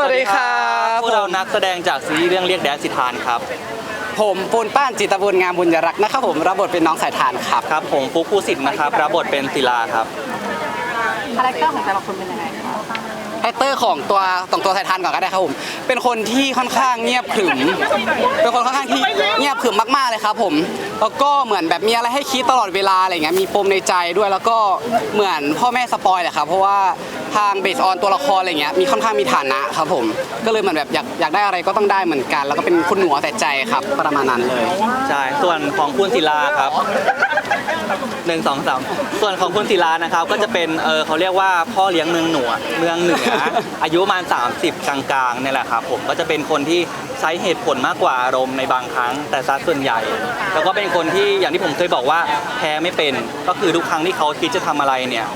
วัสดีครับพวกเรานักแสดงจากซีรีส์เรื่องเรียกแดดสิทานครับ ผมปูนป้านจิตบุญงามบุญยรักษ์นะครับผมรับบทเป็นน้องสายทานครับ ครับ ผมฟุกผู้สิทธิ์นะครับรับบทเป็นศิลาครับ คาแรคเตอร์ของแต่ละคนเป็นยังไง คะคาแรคเตอร์ของตัวของตัวสายทานก่อนก็ได้ครับผมเป็นคนที่ค่อนข้างเงียบขรึม เป็นคนค่อนข้างที่เงียบขรึมมากๆเลยครับผมแล้วก็เหมือนแบบมีอะไรให้คิดตลอดเวลาอะไรเงี้ยมีปมในใจด้วยแล้วก็เหมือนพ่อแม่สปอยแหละครับเพราะว่าทางเบสออนตัวละครอะไรเงี้ยมีค่อนข้างมีฐานะครับผมก็เลยเหมือนแบบอยากอยากได้อะไรก็ต้องได้เหมือนกัน แล้วก็เป็นคุณหนูเอาแต่ใจครับประมาณนั้นเลย ใช่ ส่วนของคุณศิลาครับ หนึ่งสองสามส่วนของคุณศิลานะครับ ก็จะเป็นเออเขาเรียกว่าพ่อเลี้ยงเมืองหนวดเมืองเหนือ อายุประมาณ 30 กลางๆเนี่ยแหละครับผมก็จะเป็นคนที่ใช้เหตุผลมากกว่าอารมณ์ในบางครั้ง แต่ซะส่วนใหญ่ แล้วก็เป็นคนที่อย่างที่ผมเคยบอกว่าแพ้ไม่เป็น ก็คือทุกครั้งที่เขาคิดจะทำอะไรเนี่ย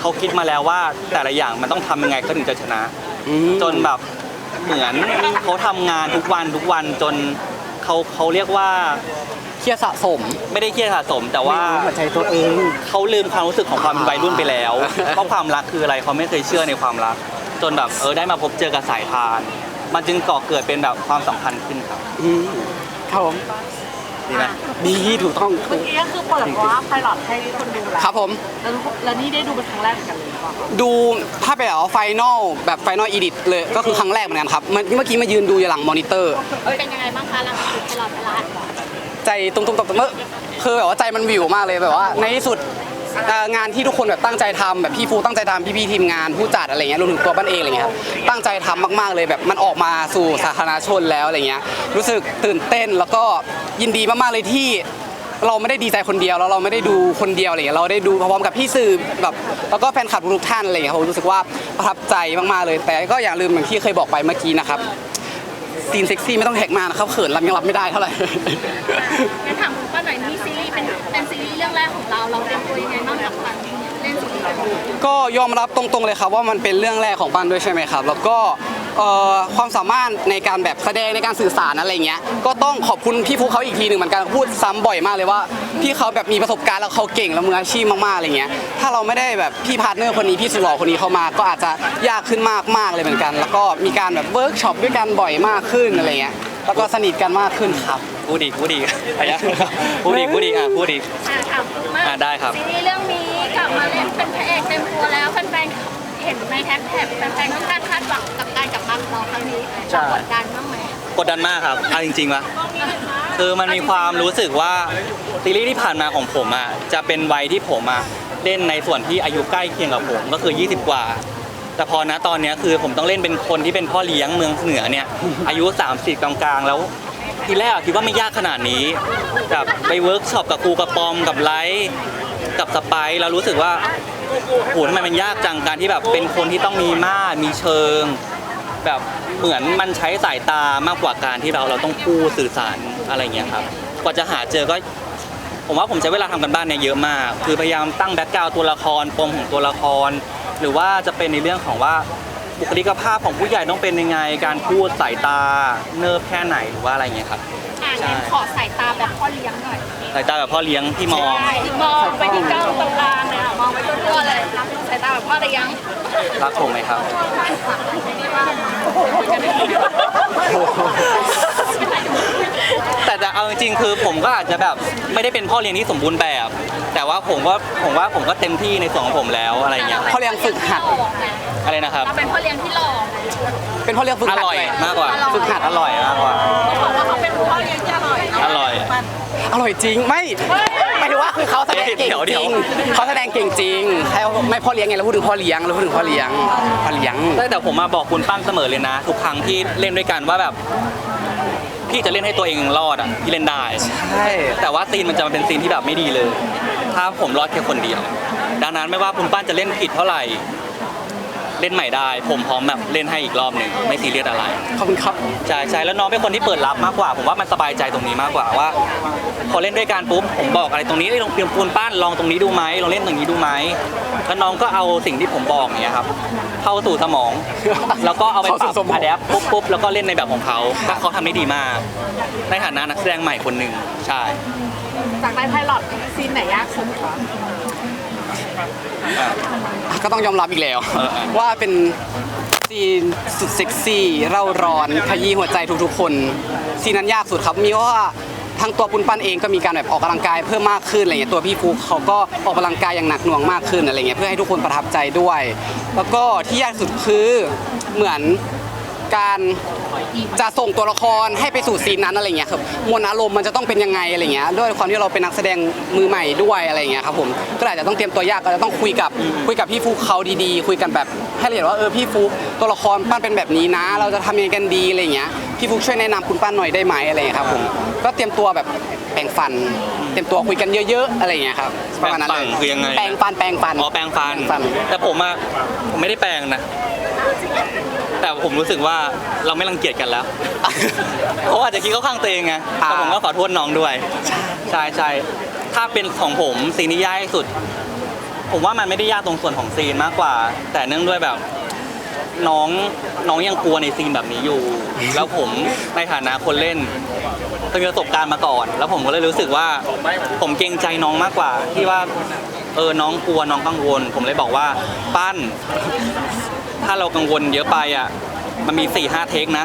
เขาคิดมาแล้วว่าแต่ละอย่างมันต้องทำยังไงเขาถึงจะชนะอืมจนแบบเหมือนเขาทำงานทุกวันทุกวันจนเขาเขาเรียกว่า เครียดสะสม ไม่ได้เครียดสะสม แต่ว่าไม่รู้หัวใจตัวเอง เขาลืมความรู้สึกของความเป็นวัยรุ่นไปแล้วเพราะความรักคืออะไรเขาไม่เคยเชื่อในความรัก จนแบบเออได้มาพบเจอกับสายทาน มันจึงก่อเกิดเป็นแบบความสัมพันธ์ขึ้นครับอืมครับผมดีไหมดีถูกต้องเมื่อกี้ก็คือเปิดว่าไพลอตให้คนดูแล้วครับผม แล้วแล้วนี่ได้ดูเป็นครั้งแรกเหมือนกันเลยหรือเปล่าคะดูถ้าเป็นแบบไฟนอลแบบไฟนอลอีดิทเลยก็คือครั้งแรกเหมือนกันครับเมื่อเมื่อกี้มายืนดูอยู่หลังมอนิเตอร์ เป็นยังไงบ้างคะหลังจากดูไพลอตไปแล้ว ใจตุ้มๆต่อมๆเมื่อคือแบบว่าใจมันวิวมากเลยแบบว่า ในที่สุดงานที่ทุกคนแบบตั้งใจทำแบบพี่ฟูตั้งใจทำพี่ๆทีมงานผู้จัดอะไรเงี้ยรวมถึงตัวบ้านเองอะไรเงี้ยครับตั้งใจทำมากๆเลยแบบมันออกมาสู่สาธารณชนแล้วอะไรเงี้ยรู้สึกตื่นเต้นแล้วก็ยินดีมากๆเลยที่เราไม่ได้ดีใจคนเดียวแล้วเราไม่ได้ดูคนเดียวอะไรเงี้ยเราได้ดูพร้อมกับพี่สื่อแบบแล้วก็แฟนคลับทุกท่านอะไรเงี้ยผมรู้สึกว่าประทับใจมากๆเลย แต่ก็อย่าลืมอย่างที่เคยบอกไปเมื่อกี้นะครับ ซีนเซ็กซี่ไม่ต้องแท็กมากนะครับเขินรับยังรับไม่ได้เท่าไหร่ งั้นถามคุณป้าหน่อยนี่ซีรีส์เป็นเป็นซีรีส์เรื่องแรกของเราเราเตรียมตัวยังไงบ้างกับการเล่นซีรีส์เรื่องนี้ก็ยอมรับตรงๆเลยครับว่ามันเป็นเรื่องแรกของปันด้วยใช่ไหมครับ แล้วก็เอ่อ ความสามารถในการแบบแสดงในการสื่อสารอะไรเงี้ยก็ต้องขอบคุณพี่ฟุกเขาอีกทีหนึ่งเหมือนกันพูดซ้ำบ่อยมากเลยว่าพี่เขาแบบมีประสบการณ์แล้วเขาเก่งแล้วมืออาชีพมากๆอะไรเงี้ยถ้าเราไม่ได้แบบพี่พาร์ทเนอร์คนนี้พี่สุดหล่อคนนี้เข้ามา ก็อาจจะยากขึ้นมากๆเลยเหมือนกัน แล้วก็มีการแบบเวิร์กช็อปด้วยกันบ่อยมากขึ้นอะไรเงี้ยแล้วก็สนิทกันมากขึ้นครับพูดดีพูดดีอะไรนะพูดดีพูดดีอะพูดดีอ่าถามคุณมากอ่าได้ครับ ซีรีส์เรื่องนี้กลับมาเล่นเป็นพระเอกเต็มตัวแล้วแฟนๆ เห็นในแท็บแท็บแฟนๆค่อนข้างคาดหวังกับการกลับมาของเราครั้งนี้ใช่เรากดดันบ้างไหมกดดันมากครับเอาจริงๆวะคือมันมีความรู้สึกว่าซีรีส์ที่ผ่านมาของผมอะจะเป็นวัยที่ผมอะเล่นในส่วนที่อายุใกล้เคียงกับผมก็คือ 20 กว่า แต่พอนะตอนเนี้ยคือผมต้องเล่นเป็นคนที่เป็นพ่อเลี้ยงเมืองเหนือเนี่ยอายุ 30 กลางๆ แล้วทีแรกอะคิดว่าไม่ยากขนาดนี้กับไปเวิร์กช็อปกับครูกับปอมกับไลท์กับสไปซ์เรารู้สึกว่า โหทำไมมันยากจังการที่แบบเป็นคนที่ต้องมีม่านมีเชิง แบบเหมือนมันใช้สายตามากกว่าการที่เราเราต้องพูดสื่อสารอะไรเงี้ยครับกว่าจะหาเจอก็ผมว่าผมใช้เวลาทำกันบ้านเนี่ยเยอะมาก คือพยายามตั้งแบ็กกราวตัวละครปมของตัวละคร หรือว่าจะเป็นในเรื่องของว่าบุคลิกภาพของผู้ใหญ่ต้องเป็นยังไง การพูดสายตาเนิบแค่ไหนหรือว่าอะไรเงี้ยครับอ่าใช่งั้นขอสายตาแบบพ่อเลี้ยงหน่อย สายตาแบบพ่อเลี้ยงที่มองใช่มองไปที่กล้องตรงกลางเลยอะมองไปทั่วๆเลยรับสายตาแบบพ่อเลี้ยงรักผมไหมครับ แต่จะเอาจริงๆคือผมก็อาจจะแบบไม่ได้เป็นพ่อเลี้ยงที่สมบูรณ์แบบ แต่ว่าผมว่าผมว่าผมก็เต็มที่ในส่วนของผมแล้วอะไรเงี้ยพ่อเลี้ยงฝึกหัด อะไรนะครับ เราเป็นพ่อเลี้ยงที่หล่อเป็นพ่อเลี้ยงฝึกอหัดร่อยด้วยมากกว่าฝึกหัดอร่อยมากกว่า เขาบอกว่าเขาเป็นพ่อเลี้ยงที่อร่อยอร่อย อร่อยจริงไม่หมายถึงว่าคือเขาแสดงเก่งเดี๋ยวจเดี๋ริยวงเขาแสดงเก่งจริงให้ไม่พ่อเลี้ยงไงเราพูดถึงพ่อเลี้ยงเราพูดถึงพ่อเลี้ยงพ่อเลี้ยงแต่ผมมาบอกคุณปั้นเสมอเลยนะ ทุกครั้งที่เล่นด้วยกันว่าแบบพี่จะเล่นให้ตัวเองรอดอะพี่เล่นได้ใช่แต่ว่าซีนมันจะมาเป็นซีนที่แบบไม่ดีเลย ถ้าผมรอดแค่คนเดียว ดังนั้นไม่ว่าคุณปั้นจะเล่นผิดเท่าไหร่ เล่นใหม่ได้ ผมพร้อมแบบเล่นให้อีกรอบหนึ่งไม่ซีเรียสอะไร ขอบคุณครับ ใช่ใช่แล้วน้องเป็นคนที่เปิดรับมากกว่า ผมว่ามันสบายใจตรงนี้มากกว่าว่า พอเล่นด้วยกันปุ๊บผมบอกอะไรตรงนี้เอ้ยลองเตรียมปูนปั้นลองตรงนี้ดูไหมลองเล่นตรงนี้ดูไหมแล้วน้องก็เอาสิ่งที่ผมบอกเนี่ยครับเข้าสู่สมอง แล้วก็เอาไปปเข้ารับสู่สมอง อะแดปปุ๊บปุ๊บแล้วก็เล่นในแบบของเขาก็เขาทำได้ดีมาก ในฐานะนักแสดงใหม่คนหนึ่งใช่ จากในไพลอตซีนไหนยากสุดคะ ก็ต้องยอมรับอีกแล้วเออเออ ว่าเป็นซีนสุดเซ็กซี่เร่าร้อนขยี้หัวใจทุกๆคนซีนนั้นยากสุดครับมีเพราะว่าทั้งตัวปุนปั้นเองก็มีการแบบออกกำลังกายเพิ่มมากขึ้นอะไรเงี้ยตัวพี่ฟุกเขาก็ออกกำลังกายอย่างหนักหน่วงมากขึ้นอะไรเงี้ยเพื่อให้ทุกคนประทับใจด้วย แล้วก็ที่ยากสุดคือเหมือนการ จะส่งตัวละครให้ไปสู่ซีนนั้นอะไรเงี้ยครับมวลอารมณ์มันจะต้องเป็นยังไงอะไรเงี้ยด้วยความที่เราเป็นนักแสดงมือใหม่ด้วยอะไรเงี้ยครับผมก็อาจจะต้องเตรียมตัวยากก็จะต้องคุยกับคุยกับพี่ฟุกเขาดีๆ คุยกันแบบให้ละเอียดว่าเออพี่ฟุกตัวละครปั้นเป็นแบบนี้นะ เราจะทำยังไงกันดีอะไรเงี้ยพี่ฟุกช่วยแนะนำคุณปั้นหน่อยได้ไหมอะไรเงี้ยครับผมก็เตรียมตัวแบบแปรงฟัน เตรียมตัวคุยกันเยอะๆอะไรเงี้ยครับประมาณนั้นเลยแปรงฟันคือยังไงแปรงฟันแปรงฟันอ๋อแปรงฟันแปรงฟัน แต่ผมอะผมไม่ได้แปรงนะแต่ผมรู้สึกว่าเราไม่รังเกียจกันแล้วเพราะว่าอาจจะคิดเข้าข้างตัวเองไงอ่าแต่ผมก็ขอโทษน้องด้วย ใช่ใช่ถ้าเป็นของผมซีนที่ยากที่สุด ผมว่ามันไม่ได้ยากตรงส่วนของซีนมากกว่า แต่เนื่องด้วยแบบน้องน้องยังกลัวในซีนแบบนี้อยู่ แล้วผมในฐานะคนเล่นเคยมีประสบการณ์มาก่อน แล้วผมก็เลยรู้สึกว่าผมเกรงใจน้องมากกว่า ที่ว่าเออน้องกลัวน้องกังวล ผมเลยบอกว่าปั้น ถ้าเรากังวลเยอะไปอะ มันมี4ี่ห้าเทคนะ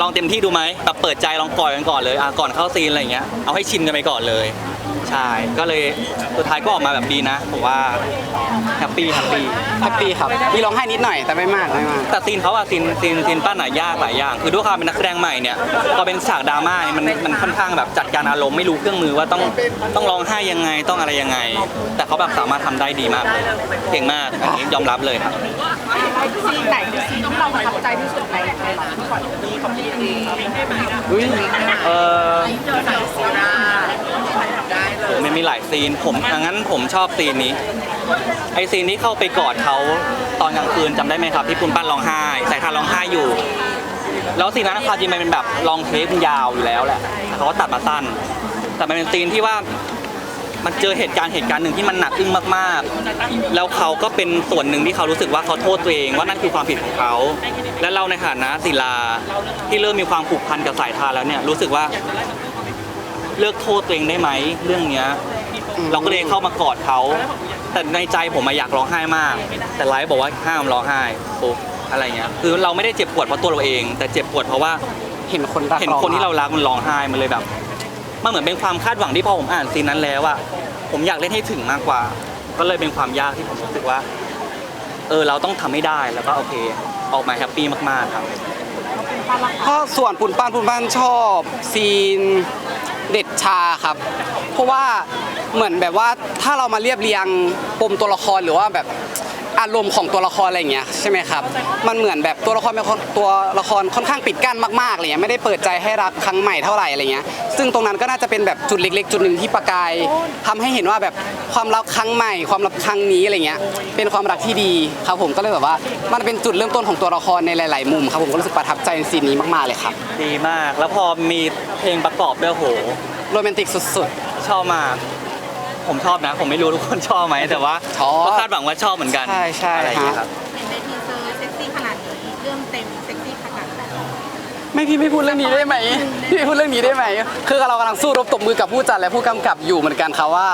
ลองเต็มที่ดูไหมแบบเปิดใจลองปล่อยกันก่อนเลยอะก่อนเข้าซีนอะไรอย่างเงี้ยเอาให้ชินกันไปก่อนเลย ใช่ก็เลยสุดท้ายก็ออกมาแบบดีนะผมว่าแฮปปี้แฮปปี้แฮปปี้ครับมีร้องไห้นิดหน่อยแต่ไม่มากไม่มากแต่ซีนเขาอะซีนซีนซีนปั้นอะยากหลายอย่าง คือด้วยความเป็นนักแสดงใหม่เนี่ยพอเป็นฉากดราม่าเนี่ยมันมันค่อนข้างแบบจัดการอารมณ์ไม่รู้เครื่องมือว่าต้องต้องร้องไห้ยังไงต้องอะไรยังไง แต่เขาแบบสามารถทำได้ดีมากเลยเก่งมากอันนี้ยอมรับเลยครับ ซีนไหนคือซีนที่เราประทับใจที่สุดในไพลอตที่ก่อนนี้ของพี่ดีอุ้ยเออ มันมีหลายซีน ผมงั้นผมชอบซีนนี้ ไอซีนที่เข้าไปกอดเขาตอนกลางคืนจำได้ไหมครับ ที่คุณปั้นร้องไห้สายทานร้องไห้อยู่ แล้วซีนนั้นความจริงมันเป็นแบบลองเทคยาวอยู่แล้วแหละเขาก็ตัดมาสั้น แต่มันเป็นซีนที่ว่ามันเจอเหตุการณ์เหตุการณ์หนึ่งที่มันหนักอึ้งมากๆ แล้วเขาก็เป็นส่วนหนึ่งที่เขารู้สึกว่าเขาโทษตัวเองว่านั่นคือความผิดของเขา และเราในฐานะศิลาที่เริ่มมีความผูกพันกับสายทานแล้วเนี่ยรู้สึกว่า เลิกโทษตัวเองได้ไหมเรื่องเนี้ยเราก็เลยเข้ามากอดเขาแต่ในใจผมอะอยากร้องไห้มาก แต่ไลฟ์บอกว่าห้ามร้องไห้ปุ๊บอะไรเงี้ยคือเราไม่ได้เจ็บปวดเพราะตัวเราเอง แต่เจ็บปวดเพราะว่าเห็นคนรักเห็นคนที่เรารักมันร้องไห้มันเลยแบบมันเหมือนเป็นความคาดหวังที่พอผมอ่านซีนนั้นแล้วอะผมอยากเล่นให้ถึงมากกว่า ก็เลยเป็นความยากที่ผมรู้สึกว่า เออเราต้องทำให้ได้แล้วก็โอเค ออกมาแฮปปี้มากๆครับ ถ้าส่วนปุนป้านปุนป้านชอบซีนเด็ด ชาครับ เพราะว่าเหมือนแบบว่าถ้าเรามาเรียบเรียงปมตัวละครหรือว่าแบบอารมณ์ของตัวละครอะไรอย่างเงี้ยใช่ไหมครับ มันเหมือนแบบตัวละครเป็นคนตัวละครค่อนข้างปิดกั้นมากๆอะไรเงี้ยไม่ได้เปิดใจให้รักครั้งใหม่เท่าไหร่อะไรเงี้ย ซึ่งตรงนั้นก็น่าจะเป็นแบบจุดเล็ก ๆ จุดหนึ่งที่ประกายทำให้เห็นว่าแบบความรักครั้งใหม่ ความรักครั้งนี้อะไรเงี้ย เป็นความรักที่ดีครับผมก็เลยแบบว่า มันเป็นจุดเริ่มต้นของตัวละครในหลาย ๆ มุมครับผมก็รู้สึกประทับใจในซีนนี้มากๆเลยครับ ดีมาก แล้วพอมีเพลงประกอบด้วยโห โรแมนติกสุดชอบมาก ผมชอบนะ ผมไม่รู้ทุกคนชอบไหมแต่ว่าชอบก็คาดหวังว่าชอบเหมือนกันใช่ใช่อะไรอย่างเงี้ยฮะครับในทีเซอร์เซ็กซี่ขนาดนี้เรื่องเต็มเซ็กซี่ขนาดไหนๆไม่พี่ไม่พูดเรื่องนี้ได้ไหมพี่ไม่พูดเรื่องนี้ได้ไหมคือเรากำลังสู้รบตบมือกับผู้จัดและผู้กำกับอยู่เหมือนกันครับว่า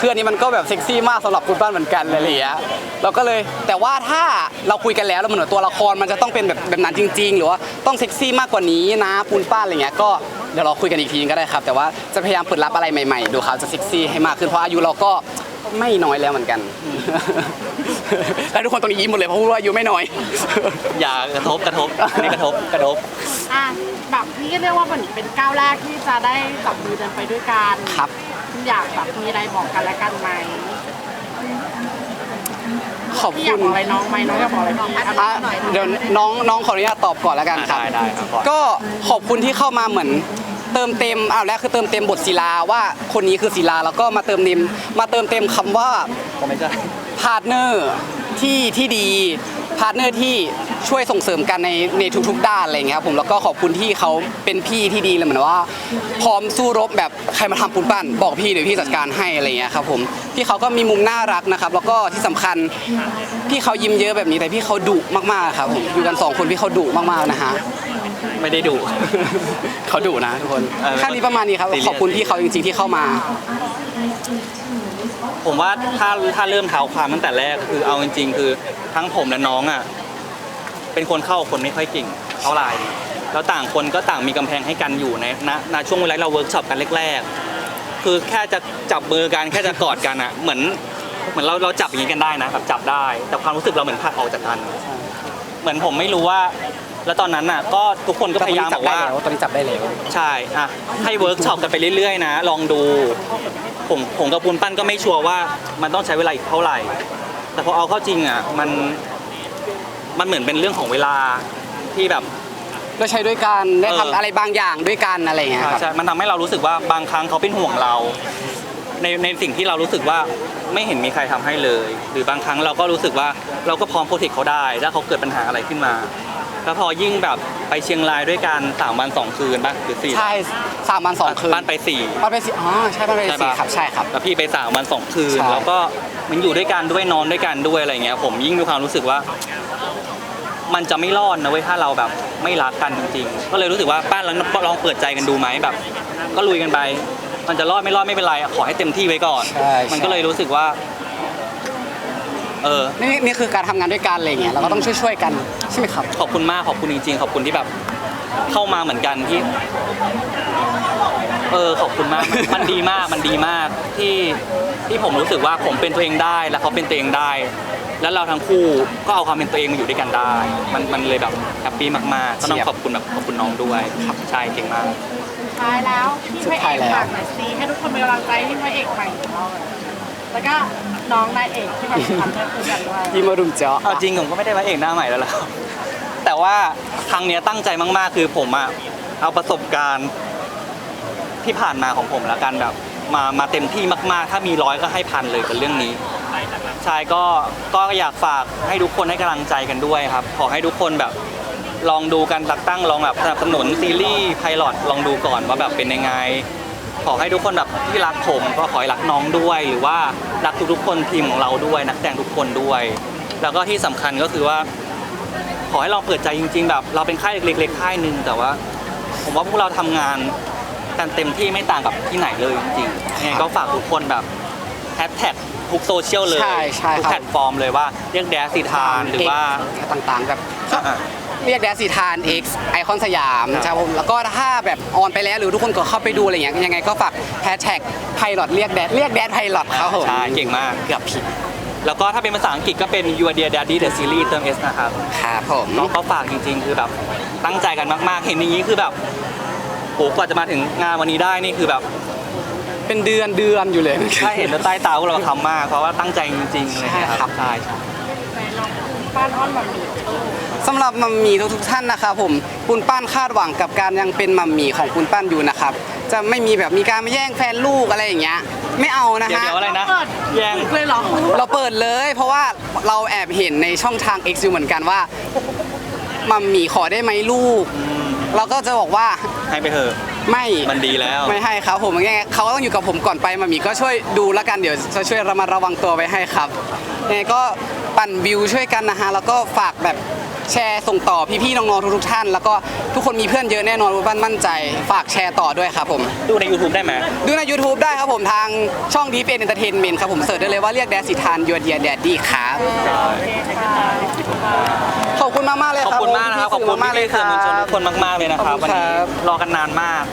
คืออันนี้มันก็แบบเซ็กซี่มากสำหรับคุณป้านเหมือนกันเลยอะไรอย่างเงี้ยเราก็เลยแต่ว่าถ้าเราคุยกันแล้วแล้วเหมือนตัวละครมันจะต้องเป็นแบบแบบนั้นจริง ๆ หรือว่าต้องเซ็กซี่มากกว่านี้นะปูนป้านอะไรเงี้ยก็ เดี๋ยวเราคุยกันอีกทีนึงก็ได้ครับ แต่ว่าจะพยายามเปิดรับอะไรใหม่ๆ ดูครับจะเซ็กซี่ให้มากขึ้นเพราะอายุเราก็ไม่น้อยแล้วเหมือนกัน แล้วทุกคนตรงนี้ยิ้มหมดเลยเพราะว่าอายุไม่น้อย อย่ากระทบกระทบอันนี้กระทบกระทบ อะแบบนี่ก็เรียกว่าเหมือนเป็นก้าวแรกที่จะได้จับมือเดินไปด้วยกันครับอยากแบบมีอะไรบอกกันและกันไหมขอบพี่อยาคุกณบอกอะไรน้องไหมน้องอยากบอกอะไรพี่อะอะเดี๋ยวน้องน้องขออนุญาตตอบก่อนแล้วกันครับ ได้ได้ครับก่อน ก็ขอบคุณที่เข้ามาเหมือน เติมเต็มอ้าวแรกคือเติมเต็มบทศิลาว่าคนนี้คือศิลาแล้วก็มาเติมเต็มมาเติมเต็มคำว่าไม่ใช่พาร์ทเนอร์ที่ที่ดีพาร์ทเนอร์ที่ช่วยส่งเสริมกันในในทุกๆ ด้านอะไรอย่างเงี้ยครับผมแล้วก็ขอบคุณที่เขาเป็นพี่ที่ดีเลยเหมือนว่า พร้อมสู้รบแบบใครมาทำปุนปั้น บอกพี่เดี๋ยวพี่จัดการให้อะไรอย่างเงี้ยครับผมพี่เขาก็มีมุมน่ารักนะครับ แล้วก็ที่สำคัญพี่เขายิ้มเยอะแบบนี้แต่พี่เขาดุมากๆครับผมอยู่กันสองคนพี่เขาดุมากๆนะฮะ ไม่ได้ดุ เขาดุนะทุกคนเออแค่นี้ประมาณนี้ครับซีเรียสขอบคุณพี่เขาจริงๆที่เข้ามา ผมว่าถ้าถ้าเริ่มเท้าความตั้งแต่แรกคือเอาจริง ๆ คือทั้งผมและน้องอะเป็นคนเข้ากับคนไม่ค่อยเก่งเท่าไหร่แล้วต่างคนก็ต่างมีกำแพงให้กันอยู่ในณณช่วงเวลาเราเวิร์กช็อปกันแรกๆ คือแค่จะจับมือกันแค่จะกอดกันอะเหมือนเหมือนเราเราจับอย่างนี้กันได้นะแบบจับได้ แต่ความรู้สึกเราเหมือนผลักออกจากกัน เหมือนผมไม่รู้ว่า แล้วตอนนั้นน่ะก็ทุกคนก็ตอนพยายานี้มจับบอกได้ว่าแล้วตอนนี้จับได้แล้วใช่อะให้เวิร์กช็อปกันไปเรื่อยๆนะ ลองดูผมผมกับปุนปั้นก็ไม่ชัวร์ว่ามันต้องใช้เวลาอีกเท่าไหร่ แต่พอเอาเข้าจริงอะมันมันเหมือนเป็นเรื่องของเวลาที่แบบได้ใช้ด้วยกันได้เออทำอะไรบางอย่างด้วยกันอะไรอย่างเงี้ยครับใช่มันทำให้เรารู้สึกว่าบางครั้งเขาเป็นห่วงเรา ในในสิ่งที่เรารู้สึกว่าไม่เห็นมีใครทำให้เลย หรือบางครั้งเราก็รู้สึกว่าเราก็พร้อมโปรเทคเขาได้ ถ้าเขาเกิดปัญหาอะไรขึ้นมา แล้วพอยิ่งแบบไปเชียงรายด้วยกันสามวันสองคืนป่ะหรือสี่ใช่สามวันสองคืนบ้านไปสี่บ้านไปสี่อ๋อใช่บ้านไปใช่สี่ปะครับใช่ครับแล้วพี่ไปสามวันสองคืนใช่แล้วก็มันอยู่ด้วยกันด้วยนอนด้วยกันด้วยอะไรเงี้ย ผมยิ่งมีความรู้สึกว่า มันจะไม่รอดนะเว้ยถ้าเราแบบไม่รักกันจริงๆ ก็เลยรู้สึกว่าป้าลองลองเปิดใจกันดูไหมแบบ ก็ลุยกันไป มันจะรอดไม่รอดไม่เป็นไรขอให้เต็มที่ไว้ก่อนใช่มันก็เลยรู้สึกว่า เออ นี่นี่คือการทำงานด้วยกันอะไรอย่างเงี้ยเราก็ต้องช่วยๆกันใช่ไหมครับ ขอบคุณมากขอบคุณจริงๆ ขอบคุณที่แบบเข้ามาเหมือนกันที่ เออขอบคุณมากมันมันดีมากมันดีมากที่ที่ผมรู้สึกว่าผมเป็นตัวเองได้แล้วเขาเป็นตัวเองได้ แล้วเราทั้งคู่ก็เอาความเป็นตัวเองมาอยู่ด้วยกันได้ มันมันเลยแบบแฮปปี้มากๆก็ต้องเฉียบ ขอบคุณแบบขอบคุณน้องด้วยครับใช่เก่งมาก สุดท้ายแล้วที่พระสุดท้ายเอกแล้วฝากหน่อยสิให้ทุกคนเป็นกำลังใจที่พระเอกใหม่ของเราหน่อย แล้วก็น้องนายเอกที่มาทำให้คุยกันด้วยยิมารุมเจาะเอาจริงผมก็ไม่ได้ว่าเอกหน้าใหม่แล้วล่ะครับแต่ว่าครั้งเนี้ยตั้งใจมากๆ คือผมอะเอาประสบการณ์ที่ผ่านมาของผมแล้วกันแบบ มามาเต็มที่มากๆ ถ้ามีร้อยก็ให้พันเลยกับเรื่องนี้ ใช่ก็ก็อยากฝากให้ทุกคนให้กำลังใจกันด้วยครับ ขอให้ทุกคนแบบลองดูกันตักตั้งลองแบบสนับสนุนซีรีส์ไพลอตลองดูก่อนว่าแบบเป็นยังไง ขอให้ทุกคนแบบที่รักผมก็ขอให้รักน้องด้วย หรือว่ารักทุกๆคนทีมของเราด้วย นักแสดงทุกคนด้วย แล้วก็ที่สำคัญก็คือว่า ขอให้ลองเปิดใจจริง ๆ แบบ เราเป็นค่ายเล็กๆค่ายหนึ่งแต่ว่า ผมว่าพวกเราทำงานกันเต็มที่ไม่ต่างกับที่ไหนเลยจริงๆยังไงก็ฝากทุกคนแบบแฮชแท็กทุกโซเชียลเลยใช่ใช่ทุกครับแพลตฟอร์มเลยว่าเรียกแดสสีทานหรือว่าต่างๆแบบอะ เรียกแดดสีทาน X ไอคอนสยามครับใช่ครับผมแล้วก็ถ้าแบบออนไปแล้วหรือทุกคนก็เข้าไปดูอะไรอย่างเงี้ยยังไงก็ฝากแฮชแท็กไพลอตเรียกแดดเรียกแดดไพลอตครับผมใช่เก่งมากเกือบผิด แล้วก็ถ้าเป็นภาษาอังกฤษก็เป็น Your Dear Daddy the Series เติม S นะครับครับผมน้องเขาฝากจริง ๆ คือแบบตั้งใจกันมาก ๆ เห็นอย่างนี้คือแบบโหกว่าจะมาถึงงานวันนี้ได้นี่คือแบบเป็นเดือนเดือนอยู่เลยถ้าเห็นแล้วใต้ตาพวกเราทำมากเพราะว่าตั้งใจจริงๆอะไรเลยครับใช่ ป้านอ้อนมันมีสำหรับมัมมี่ทุกๆท่านนะครับผมคุณป้านคาดหวังกับการยังเป็นมัมมี่ของคุณป้านอยู่นะครับจะไม่มีแบบมีการมาแย่งแฟนลูกอะไรอย่างเงี้ยไม่เอานะเดี๋ยวฮะ เดี๋ยวอะไรนะ เปิดแย่ง เลยเหรอเราเปิดเลยเพราะว่าเราแอบเห็นในช่องทาง X อยู่เหมือนกันว่ามัมมี่ขอได้ไหมลูก เราก็จะบอกว่าให้ไปเถอะ ไม่มันดีแล้ว ไม่ให้ครับผมยังไงเขาก็ต้องอยู่กับผมก่อนไปมัมมี่ก็ช่วยดูแล้วกันเดี๋ยวจะช่วยระมัดระวังตัวไว้ให้ครับยังไงก็ ปั่นวิวช่วยกันนะฮะแล้วก็ฝากแบบแชร์ส่งต่อพี่ๆน้องๆทุกๆท่าน แล้วก็ทุกคนมีเพื่อนเยอะแน่นอนว่าบ้านมั่นใจ ฝากแชร์ต่อด้วยครับผมดูใน YouTube ได้ไหมดูใน YouTube ได้ครับผมทางช่อง Deep End Entertainment ครับผมเสิร์ชได้เลยว่าเรียกแดดสิทานยัวเดียแดดดี้ครับขอบคุณมากๆเลยขอบครับคุณมากนะครับ ขอบคุณมากๆเลยพี่ๆสื่อมวลชนทุกคนมากๆเลยนะครับ ขอบคุวันณคนี้รับรอกันนานมาก